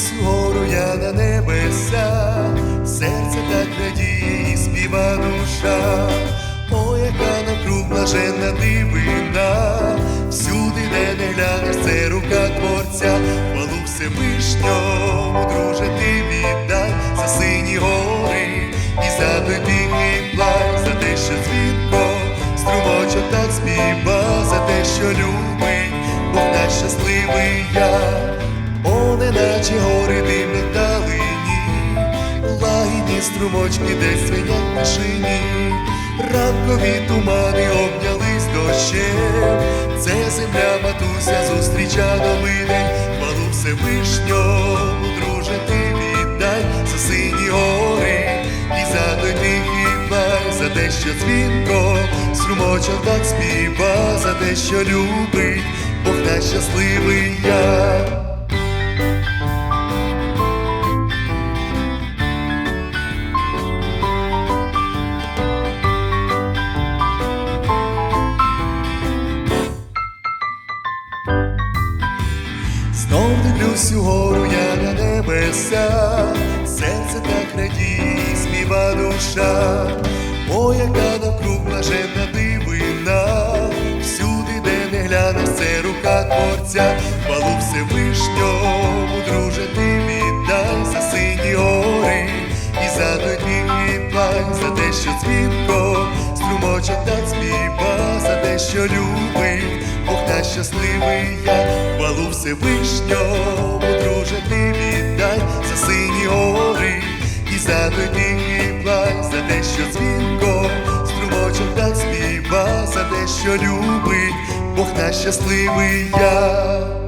Дивлюсь я на небеса, серце так радіє і співа душа, О, яка навкруг блаженна дивина, всюди, де не глянеш, це рука творця, хвалу Всевишньому, друже, ти віддай за сині гори, і за бігний плай, за те, що звідко струмочок так співа, за те, що любить, Бог наш щасливий я. О, неначе гори дивні далині, лагідні струмочки десь свинять в тишині, ранкові тумани обнялись дощем, це земля матуся зустріча новий день, хвалу Всевишньому, друже, ти віддай за сині гори, і за той тихий плай, за те, що дзвінко, струмочок так співа, за те, що любить, Бог наш щасливий я. Знов дивлюсь угору я на небеса, серце так радіє, співа душа, О, яка навкруг блаженна дивина, всюди, де не глянеш, це рука творця, хвалу Всевишньому, друже, ти віддай за сині гори, і за твій плай, за те, що дзвінко, струмочок так співа, за те, що любить, Бог наш щасливий я, Всевишньому, друже, ти віддай за сині гори, і за тихий плай, за те, що дзвінко, струмочок так співа, за те, що любить, Бог наш щасливий я.